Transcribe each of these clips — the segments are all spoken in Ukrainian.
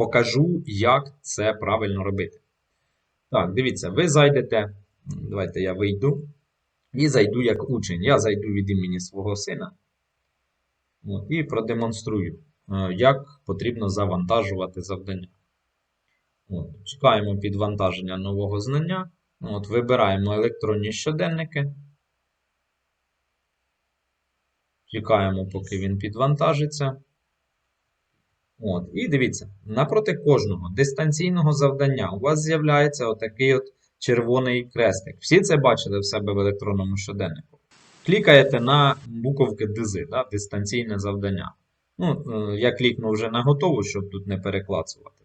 покажу, як це правильно робити. Так, дивіться, ви зайдете. Давайте я вийду. І зайду як учень. Я зайду від імені свого сина. І продемонструю, е, як потрібно завантажувати завдання. От, чекаємо підвантаження нового знання. От, вибираємо електронні щоденники. Чекаємо, поки він підвантажиться. От, і дивіться, напроти кожного дистанційного завдання у вас з'являється отакий от червоний крестик. Всі це бачили в себе в електронному щоденнику. Клікаєте на буковки ДЗ, да, дистанційне завдання. Ну, е, я клікнув вже на готову, щоб тут не переклацувати.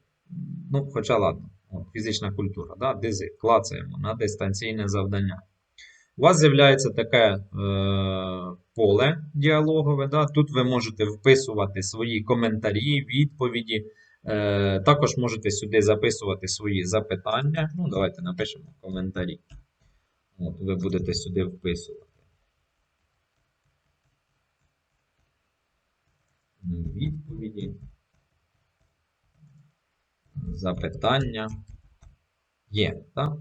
Ну, хоча ладно, От, фізична культура, да, ДЗ, клацаємо на дистанційне завдання. У вас з'являється таке е, поле діалогове. Да? Тут ви можете вписувати свої коментарі, відповіді. Е, також можете сюди записувати свої запитання. Ну, давайте напишемо коментарі. От, ви будете сюди вписувати. Відповіді. Запитання. Є, так?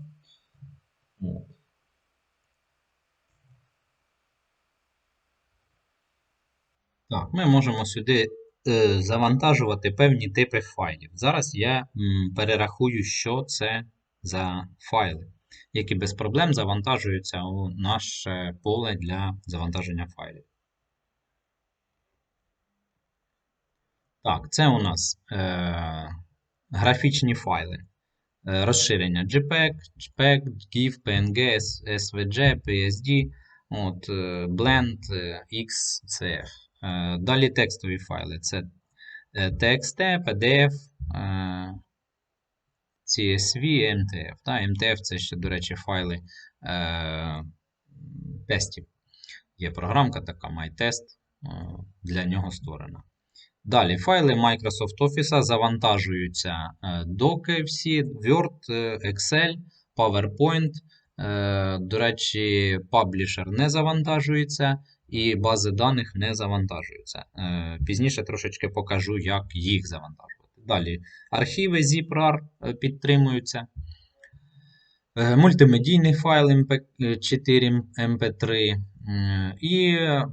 От. Так, ми можемо сюди е, завантажувати певні типи файлів. Зараз я м, перерахую, що це за файли, які без проблем завантажуються у наше поле для завантаження файлів. Так, це у нас е, графічні файли. Е, розширення JPEG, JPEG, GIF, PNG, SVG, PSD, от, е, Blend, е, XCF. Е, Далі текстові файли. Це TXT, PDF, CSV, MTF. Та, MTF це ще, до речі, файли е, тестів. Є програмка така MyTest, е, для нього створена. Далі файли Microsoft Office завантажуються доки всі, Word, Excel, PowerPoint. До речі, Publisher не завантажується і бази даних не завантажуються. Е, Пізніше трошечки покажу, як їх завантажувати. Далі архіви ZIP-RAR е, підтримуються. Е, Мультимедійний файл MP4 MP3 і е,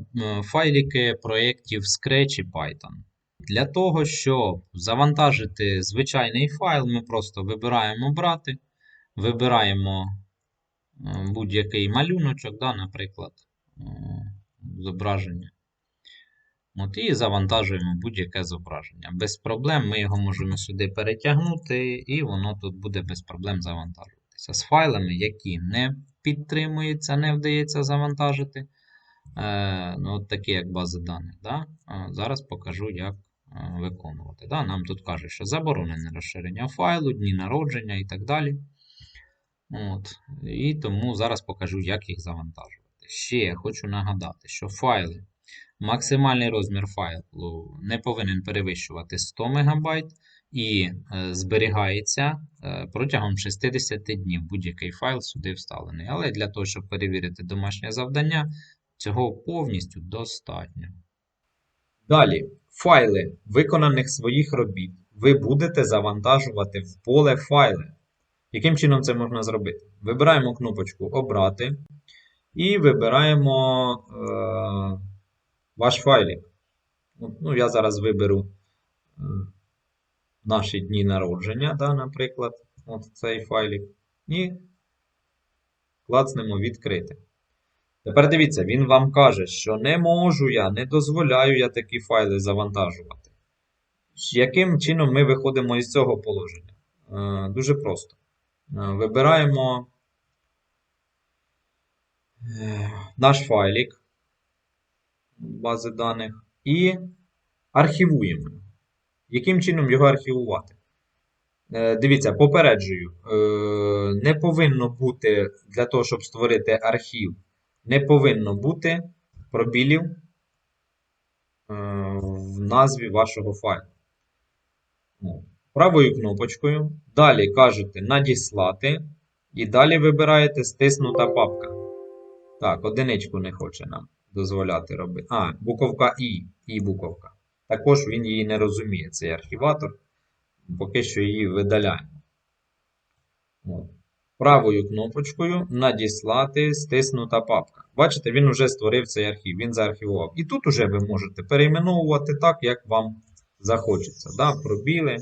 файлики проєктів Scratch і Python. Для того, щоб завантажити звичайний файл, ми просто вибираємо брати, вибираємо будь-який малюночок, да, наприклад, зображення. От, і завантажуємо будь-яке зображення. Без проблем ми його можемо сюди перетягнути, і воно тут буде без проблем завантажуватися. З файлами, які не підтримуються, не вдається завантажити. Е, ну, от такі, як бази даних. Да? Зараз покажу, як е, виконувати. Да? Нам тут каже, що заборонене розширення файлу, дні народження і так далі. От. І тому зараз покажу, як їх завантажувати. Ще хочу нагадати, що файли, максимальний розмір файлу не повинен перевищувати 100 МБ і е, зберігається е, протягом 60 днів. Будь-який файл сюди вставлений. Але для того, щоб перевірити домашнє завдання, цього повністю достатньо. Далі, файли виконаних своїх робіт ви будете завантажувати в поле файли. Яким чином це можна зробити? Вибираємо кнопочку Обрати і вибираємо е, ваш файлик. Ну, я зараз виберу е, наші дні народження, да, наприклад, от цей файлик. І клацнемо відкрити. Тепер дивіться, він вам каже, що не можу я, не дозволяю я такі файли завантажувати. Яким чином ми виходимо із цього положення? Е, Дуже просто. Е, Вибираємо наш файлик бази даних і архівуємо. Яким чином його архівувати? Е, Дивіться, попереджую, е, не повинно бути для того, щоб створити архів, не повинно бути пробілів е, в назві вашого файлу. Правою кнопочкою. Далі кажете надіслати. І далі вибираєте стиснута папка. Так, одиничку не хоче нам дозволяти робити. А, буковка І. І буковка. Також він її не розуміє, цей архіватор. Поки що її видаляємо. От. Правою кнопочкою надіслати стиснута папка. Бачите, він вже створив цей архів, він заархівував. І тут уже ви можете перейменовувати так, як вам захочеться. Да? Пробіли.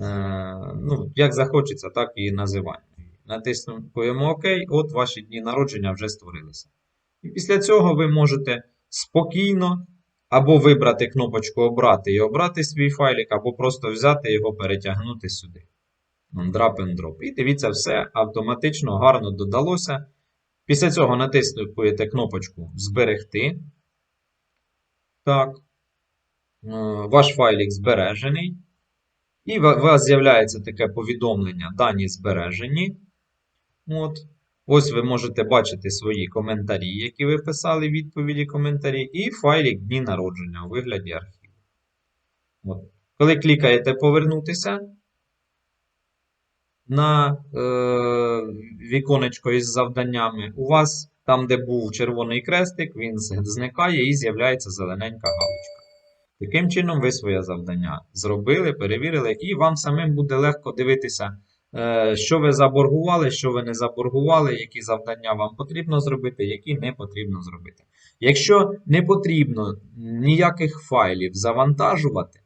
Е, ну, як захочеться, так і називаємо. Натиснуємо ОК, от ваші дні народження вже створилися. І після цього ви можете спокійно або вибрати кнопочку Обрати і обрати свій файлик, або просто взяти його, перетягнути сюди. Drag and drop. І дивіться, все автоматично гарно додалося. Після цього натиснуєте кнопочку Зберегти. Так. Е, Ваш файлик збережений. І у вас з'являється таке повідомлення Дані збережені. От. Ось ви можете бачити свої коментарі, які ви писали, відповіді коментарі, і файлик дні народження у вигляді архіву. От. Коли клікаєте Повернутися на е, віконечко із завданнями, у вас там, де був червоний крестик, він зникає і з'являється зелененька галочка. Таким чином, ви своє завдання зробили, перевірили, і вам самим буде легко дивитися, що ви заборгували, що ви не заборгували, які завдання вам потрібно зробити, які не потрібно зробити. Якщо не потрібно ніяких файлів завантажувати,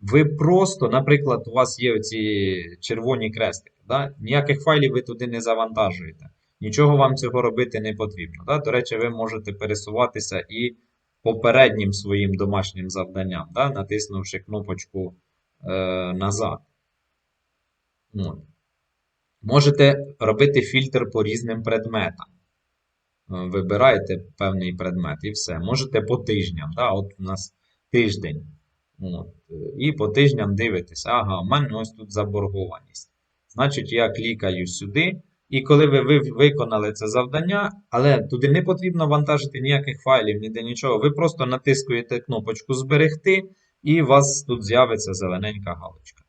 ви просто, наприклад, у вас є оці червоні крестики, да? ніяких файлів ви туди не завантажуєте. Нічого вам цього робити не потрібно. Да? До речі, ви можете пересуватися і попереднім своїм домашнім завданням, да? натиснувши кнопочку е, назад. От. Можете робити фільтр по різним предметам. Е, Вибираєте певний предмет і все. Можете по тижням. Да? От у нас тиждень. От. е, І по тижням дивитеся, ага, у мене ось тут заборгованість. Значить, я клікаю сюди. І коли ви виконали це завдання, але туди не потрібно вантажити ніяких файлів, ніде нічого. Ви просто натискуєте кнопочку Зберегти, і у вас тут з'явиться зелененька галочка.